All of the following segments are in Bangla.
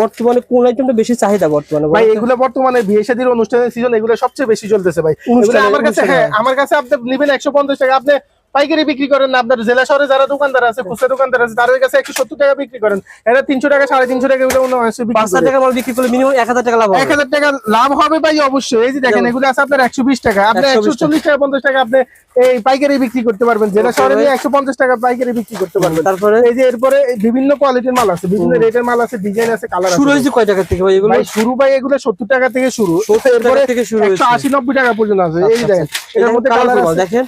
বর্তমানে কোন আইটেমটা বেশি চাহিদা বর্তমানে? ভাই এগুলো বর্তমানে বিয়ে শাদীর অনুষ্ঠানের সিজন এগুলো সবচেয়ে বেশি চলতেছে ভাই। আমার কাছে হ্যাঁ আমার কাছে আপনি নেবেন একশো পঞ্চাশ টাকা। আপনি পাইকারি বিক্রি করেন না আপনার জেলা শহরে যারা দোকানদার আছে খুচরা দোকানদার আছে তাদের কাছে একশো সত্তর টাকা বিক্রি করেন। এটা তিনশো টাকা সাড়ে তিনশো টাকা পাঁচ হাজার। টাকা মাল বিক্রি করলে মিনিমাম এক হাজার টাকা লাভ এক হাজার টাকা লাভ হবে ভাই অবশ্যই। এই যে দেখেন এগুলো আছে আপনার একশো বিশ টাকা। আপনি একশো চল্লিশ টাকা পঞ্চাশ টাকা আপনি এই পাইকারি বিক্রি করতে পারবেন। জেলা শহরে নিয়ে একশো পঞ্চাশ টাকা পাইকারি বিক্রি করতে পারবেন। তারপরে? এই যে এরপরে বিভিন্ন কোয়ালিটির মাল আছে বিভিন্ন রেটের মাল আছে ডিজাইন আছে কালার শুরু হয়েছে কয় টাকা থেকে ভাই এগুলো? শুরু ভাই এগুলো সত্তর টাকা থেকে শুরু। 70 টাকা এরপরে থেকে শুরু একশো আশি নব্বই টাকা পর্যন্ত আছে। এই আচ্ছা, দেখেন আচ্ছা। এটার মধ্যে কালার দেখেন।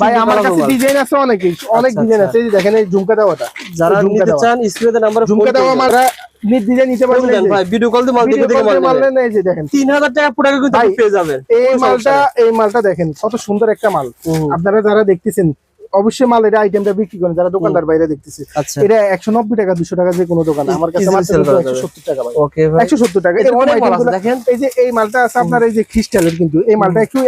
ভাই আমার কাছে ডিজাইন আছে অনেক আচ্ছা, ডিজাইন আচ্ছা। আছে যে দেখেন এই ঝুমকা দেওয়াটা যারা নিতে চান স্ক্রিনে নাম্বার ঝুমকা দেওয়া আমরা নিট ডিজাইন নিতে পারবেন ভাই ভিডিও কল দিয়ে মাল দেখে দেখে মাল মাল নেন, এই যে দেখেন। তিন হাজার টাকা পুরো কিন্তু পেয়ে যাবেন। এই মালটা এই মালটা দেখেন কত সুন্দর একটা মাল। আপনারা যারা দেখতেছেন অবশ্যই মাল এটা আইটেমটা বিক্রি করেন যারা দোকানদার বাইরে দেখতেছে। আচ্ছা। এটা একশো নব্বই টাকা দুশো টাকা যে কোনো দোকান। আমার কাছে সত্তর টাকা একশো সত্তর টাকা। অনেক এই যে এই মালটা আছে আপনার এই যে খ্রিস্টালের কিন্তু। এই মালটা একটু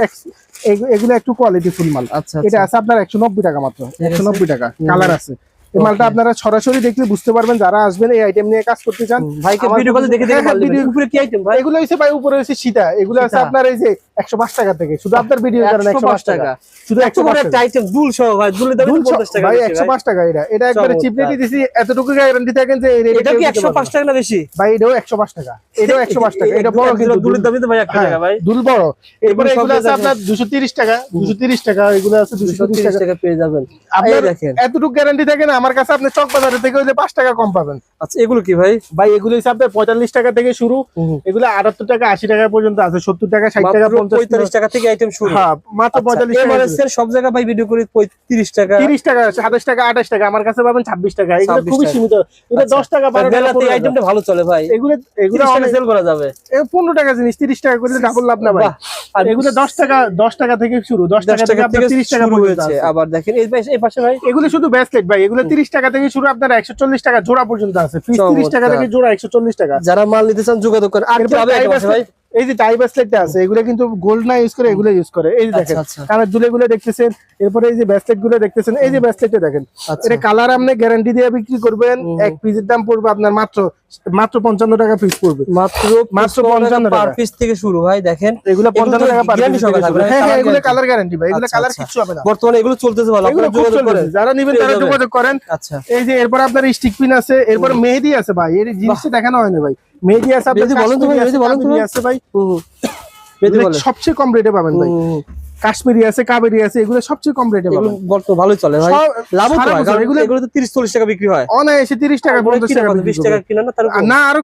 এগুলো একটু কোয়ালিটি ফুল মাল। আচ্ছা এটা আচ্ছা আছে আপনার একশো নব্বই টাকা মাত্র একশো নব্বই টাকা কালার আছে। এই মালটা আপনারা সরাসরি দেখলে বুঝতে পারবেন যারা আসবেন এই আইটেম নিয়ে কাজ করতে চান। ভাই ভিডিও দেখে দেখে হ্যাঁ, হ্যাঁ, উপরে কি আইটেম ভাই? এগুলো হচ্ছে ভাই উপরে হচ্ছে সীতা। এগুলো আছে আপনার এই যে একশো পাঁচ টাকা থেকে। শুধু আপনার ভিডিও করেন একশো পাঁচ টাকা। শুধু টাকা। আইটেম দুল সহ ভাই দাম দুল পঞ্চাশ টাকা ভাই বেশি একশো ভাই। পাঁচ টাকা এটা। এটা একবারে চিপ রেটে দিছি এতটুকু গ্যারান্টি থাকেন যে এই এটা কি দিতে একশো পারবে পাঁচ না। টাকা না বেশি? ভাই এটাও একশো পাঁচ টাকা। এটাও একশো পাঁচ টাকা। এটা বড় কিন্তু দুলের দামই তো ভাই হ্যাঁ, টাকা ভাই। দুল বড়। এরপরে এগুলো আছে আপনার দুশো তিরিশ টাকা দুশো তিরিশ টাকা এগুলো আছে দুশো দুশো তিরিশ তিরিশ টাকা। টাকা পেয়ে যাবেন। আপনার এই দেখেন। এতটুকু গ্যারান্টি থাকে না আমার কাছে আপনি চক বাজারে থেকে হইলে পাঁচ টাকা কম পাবেন। আচ্ছা এগুলো কি ভাই? ভাই এগুলো আপনার পঁয়তাল্লিশ টাকা থেকে শুরু। এগুলো আটাত্তর টাকা আশি টাকা পর্যন্ত আছে সত্তর টাকা ষাট টাকা মাত্র পঞ্চাশ পঁয়তাল্লিশ টাকা থেকে আইটেম শুরু। হ্যাঁ মাত্র আচ্ছা, পঁয়তাল্লিশ টাকা সব জায়গায় ভাই ভিডিও করি তিরিশ টাকা। তিরিশ টাকা সাতাশ টাকা আঠাশ টাকা আমার কাছে পাবেন ছাব্বিশ টাকা। এগুলো খুবই সীমিত। এটা আচ্ছা। দশ টাকা বারো টাকা পনেরো টাকা। আইটেমটা ভালো চলে ভাই। এগুলো এগুলো এগুলো অনেক সেল করা যাবে। পনেরো টাকা জিনিস তিরিশ টাকা ডাবল লাভ না ভাই। আর এগুলো দশ টাকা দশ টাকা থেকে শুরু। দশ টাকা থেকে টাকা আপনার তিরিশ টাকা হয়েছে আবার দেখেন এই পাশে ভাই। এগুলো শুধু ব্যাসলেট ভাই এগুলো তিরিশ টাকা থেকে শুরু আপনার একশো চল্লিশ টাকা জোড়া পর্যন্ত আছে। তিরিশ টাকা থেকে জোড়া একশো চল্লিশ টাকা। যারা মাল নিতে চান যোগাযোগ করেন। আর কি হবে ভাই? এই যে টাই ব্যাসলেটটা আছে এগুলো কিন্তু গোল্ড না ইউজ করে এগুলো ইউজ করে। এই যে দেখেন আচ্ছা, আচ্ছা। কানের দুলে গুলো দেখতেছেন এরপরে এই যে ব্যাসলেটগুলো দেখতেছেন এই যে ব্যাসলেটটা দেখেন আচ্ছা। এটা কালার আপনি গ্যারান্টি দিয়ে বিক্রি করবেন এক পিসের দাম পড়বে আপনার মাত্র মাত্র পঞ্চান্ন টাকা পিস পড়বে। মাত্র মাত্র পঞ্চান্ন 55 পার টাকা। পিস থেকে শুরু ভাই দেখেন। এগুলো পঞ্চান্ন টাকা পার শুরু। হ্যাঁ হ্যাঁ এগুলো কালার গ্যারান্টি ভাই এগুলো আচ্ছা, কালার আচ্ছা। কিচ্ছু হবে না। বর্তমানে এগুলো চলতেছে ভালো এগুলো আপনারা যোগাযোগ করেন। যারা নিবেন তারা। যোগাযোগ করেন। আচ্ছা। এই যে এরপর আপনার স্টিক পিন আছে এরপর মেহেদি আছে ভাই এর জিনিসটা দেখানো হয়নি ভাই। মেহেদি আছে মেহেদি বলেন তো মেহেদি বলেন তো আছে ভাই। মেহেদি বলেন। সবচেয়ে কম রেটে পাবেন ভাই। কাশ্মীরি আছে কাবেরি আছে এগুলো সবচেয়ে কম রেটে পাবেন। বর্তমানে ভালোই চলে ভাই। লাভ তো হয় কারণ এগুলো এগুলো তো তিরিশ চল্লিশ টাকা বিক্রি হয়। অনায়াসে তিরিশ টাকা পঞ্চাশ টাকা বিশ বিক্রি টাকা কিনা না না আরও